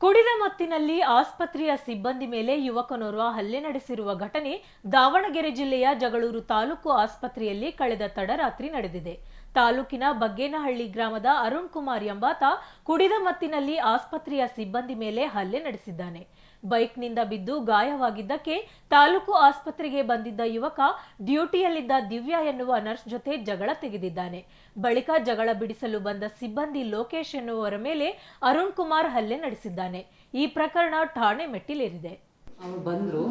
ಕುಡಿದ ಮತ್ತಿನಲ್ಲಿ ಆಸ್ಪತ್ರೆಯ ಸಿಬ್ಬಂದಿ ಮೇಲೆ ಯುವಕನೋರ್ವ ಹಲ್ಲೆ ನಡೆಸಿರುವ ಘಟನೆ ದಾವಣಗೆರೆ ಜಿಲ್ಲೆಯ ಜಗಳೂರು ತಾಲೂಕು ಆಸ್ಪತ್ರೆಯಲ್ಲಿ ಕಳೆದ ತಡರಾತ್ರಿ ನಡೆದಿದೆ. ತಾಲೂಕಿನ ಬಗ್ಗೇನಹಳ್ಳಿ ಗ್ರಾಮದ ಅರುಣ್ ಕುಮಾರ್ ಎಂಬಾತ ಕುಡಿದ ಮತ್ತಿನಲ್ಲಿ ಆಸ್ಪತ್ರೆಯ ಸಿಬ್ಬಂದಿ ಮೇಲೆ ಹಲ್ಲೆ ನಡೆಸಿದ್ದಾನೆ. ಬೈಕ್ನಿಂದ ಬಿದ್ದು ಗಾಯವಾಗಿದ್ದಕ್ಕೆ ತಾಲೂಕು ಆಸ್ಪತ್ರೆಗೆ ಬಂದಿದ್ದ ಯುವಕ ಡ್ಯೂಟಿಯಲ್ಲಿದ್ದ ದಿವ್ಯಾ ಎನ್ನುವ ನರ್ಸ್ ಜೊತೆ ಜಗಳ ತೆಗೆದಿದ್ದಾನೆ. ಬಳಿಕ ಜಗಳ ಬಿಡಿಸಲು ಬಂದ ಸಿಬ್ಬಂದಿ ಲೋಕೇಶ್ ಎನ್ನುವರ ಮೇಲೆ ಅರುಣ್ ಕುಮಾರ್ ಹಲ್ಲೆ ನಡೆಸಿದ್ದಾನೆ. ಈ ಪ್ರಕರಣ ಠಾಣೆ ಮೆಟ್ಟಿಲೇರಿದೆ. ಅವ್ರು ಬಂದರು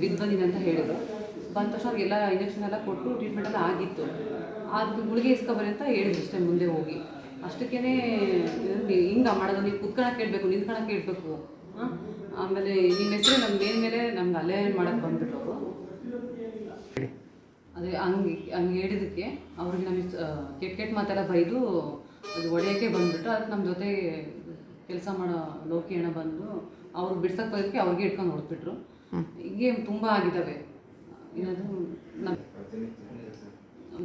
ಬಿದ್ದು ಬಂದಿದೆ ಅಂತ ಹೇಳಿದ್ರು. ಬಂದ ತಕ್ಷಣ ಅವ್ರಿಗೆಲ್ಲ ಇಂಜೆಕ್ಷನ್ ಎಲ್ಲ ಕೊಟ್ಟು ಟ್ರೀಟ್ಮೆಂಟ್ ಎಲ್ಲ ಆಗಿತ್ತು. ಅದು ಗುಳಿಗೆ ಇಸ್ಕೊಬರಿ ಅಂತ ಹೇಳಿದ್ರು ಅಷ್ಟೇ ಮುಂದೆ ಹೋಗಿ. ಅಷ್ಟಕ್ಕೇ ಹಿಂಗೆ ಮಾಡೋದು, ನೀವು ಕುತ್ಕೊಳಕ್ಕೆ ಹೇಳಬೇಕು ನಿಂತ್ಕೊಳಕ್ಕೆ ಹೇಳಬೇಕು. ಹಾಂ? ಆಮೇಲೆ ನಿಮ್ಮ ಹೆಸರು ನಮ್ಮ ಮೇಲ್ ಮೇಲೆ ನಮ್ಗೆ ಅಲ್ಲೇ ಮಾಡಕ್ಕೆ ಬಂದ್ಬಿಟ್ಟು ಅವರು. ಅದೇ ಹಂಗೆ ಹಂಗೆ ಹೇಳಿದ್ದಕ್ಕೆ ಅವ್ರಿಗೆ ನಮಗೆ ಕೆಟ್ಟ ಕೆಟ್ಟ ಮಾತೆಲ್ಲ ಬೈದು ಅದು ಒಡೆಯೋಕ್ಕೆ ಬಂದ್ಬಿಟ್ಟು ಅದಕ್ಕೆ ನಮ್ಮ ಜೊತೆ ಕೆಲಸ ಮಾಡೋ ಲೋಕಿ ಅಣ್ಣ ಬಂದು ಅವ್ರು ಬಿಡ್ಸಕ್ಕೆ ಬರೋದಕ್ಕೆ ಅವ್ರಿಗೆ ಇಟ್ಕೊಂಡು ಹೊಡೆದ್ಬಿಟ್ರು ಹೀಗೆ ತುಂಬ ಆಗಿದ್ದಾವೆ ಏನಾದರೂ ನಮ್ಮ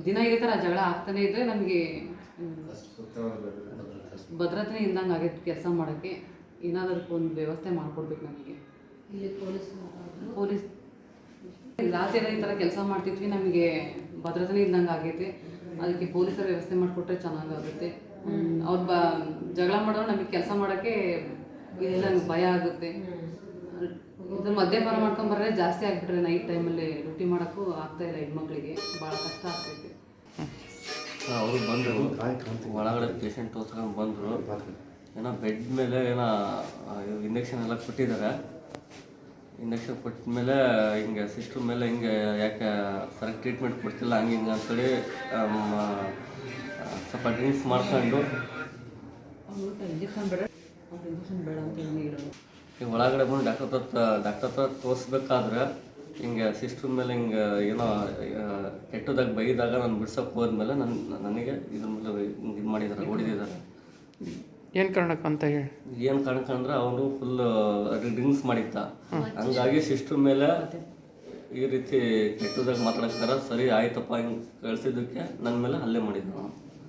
ದಿನ ಇದೇ ಥರ ಜಗಳ ಆಗ್ತಾನೆ ಇದ್ದರೆ ನಮಗೆ ಭದ್ರತೆ ಇಲ್ದಂಗೆ ಆಗೈತೆ ಕೆಲಸ ಮಾಡೋಕ್ಕೆ. ಏನಾದರೂ ಒಂದು ವ್ಯವಸ್ಥೆ ಮಾಡಿಕೊಡ್ಬೇಕು ನಮಗೆ? ಪೊಲೀಸ್ ರಾತ್ರಿ ಎಲ್ಲ ಈ ಥರ ಕೆಲಸ ಮಾಡ್ತಿದ್ವಿ ನಮಗೆ ಭದ್ರತೆ ಇಲ್ದಂಗೆ ಆಗೈತೆ. ಅದಕ್ಕೆ ಪೊಲೀಸರ ವ್ಯವಸ್ಥೆ ಮಾಡಿಕೊಟ್ರೆ ಚೆನ್ನಾಗಾಗುತ್ತೆ. ಅವ್ರು ಬ ಜಗಳ ಮಾಡೋರು ನಮಗೆ ಕೆಲಸ ಮಾಡೋಕ್ಕೆ ಇದೆಲ್ಲ ನಮ್ಗೆ ಭಯ ಆಗುತ್ತೆ. ಇದು ಮದ್ಯಪಾನ ಮಾಡ್ಕೊಂಬರ್ರೆ ಜಾಸ್ತಿ ಆಗಿಬಿಟ್ರೆ ನೈಟ್ ಟೈಮಲ್ಲಿ ರೊಟ್ಟಿ ಮಾಡೋಕ್ಕೂ ಆಗ್ತಾ ಇಲ್ಲ ಹೆಣ್ಮಕ್ಳಿಗೆ. ಭಾಳ ಕಷ್ಟ ಆಗ್ತೈತೆ. ಅವರು ಬಂದರು. ಒಳಗಡೆ ಪೇಷಂಟ್ ತೋರ್ಸ್ಕೊಂಡು ಬಂದರು. ಏನೋ ಬೆಡ್ ಮೇಲೆ ಏನೋ ಇಂಜೆಕ್ಷನ್ ಎಲ್ಲ ಕೊಟ್ಟಿದ್ದಾರೆ. ಇಂಜೆಕ್ಷನ್ ಕೊಟ್ಟ ಮೇಲೆ ಹಿಂಗೆ ಸಿಸ್ಟರ್ ಮೇಲೆ ಹಿಂಗೆ ಯಾಕೆ ಸರಿಯಾಗಿ ಟ್ರೀಟ್ಮೆಂಟ್ ಕೊಡ್ತಿಲ್ಲ, ಹಂಗೆ ಹಿಂಗೆ ಅಂತೇಳಿ ಸ್ವಲ್ಪ ಡ್ರಿಂಕ್ಸ್ ಮಾಡ್ಕೊಂಡು. ಈಗ ಒಳಗಡೆ ಬಂದು ಡಾಕ್ಟರ್ ಹತ್ರ ಡಾಕ್ಟರ್ ಹತ್ರ ತೋರಿಸ್ಬೇಕಾದ್ರೆ ಹಿಂಗೆ ಸಿಸ್ಟರ್ ಮೇಲೆ ಹಿಂಗೆ ಏನೋ ಕೆಟ್ಟದಾಗ ಬೈದಾಗ ನಾನು ಬಿಡ್ಸೋಕೆ ಹೋದ್ಮೇಲೆ ನನ್ನ ನನಗೆ ಇದ್ರ ಮೇಲೆ ಇದು ಮಾಡಿದ್ದಾರೆ ಹೊಡಿದಿದ್ದಾರೆ ಏನು ಕಾರಣಕ್ಕೆ ಅಂತ ಹೇಳಿ? ಏನು ಕಾರಣಕ್ಕಂದ್ರೆ ಅವನು ಫುಲ್ ಡ್ರಿಂಕ್ಸ್ ಮಾಡಿದ್ದ. ಹಂಗಾಗಿ ಸಿಸ್ಟರ್ ಮೇಲೆ ಈ ರೀತಿ ಕೆಟ್ಟದಾಗ ಮಾತಾಡಕ್ತಾರ ಸರಿ, ಆಯ್ತಪ್ಪ, ಹಿಂಗೆ ಕಳ್ಸಿದ್ದಕ್ಕೆ ನನ್ನ ಮೇಲೆ ಹಲ್ಲೆ ಮಾಡಿದ್ದ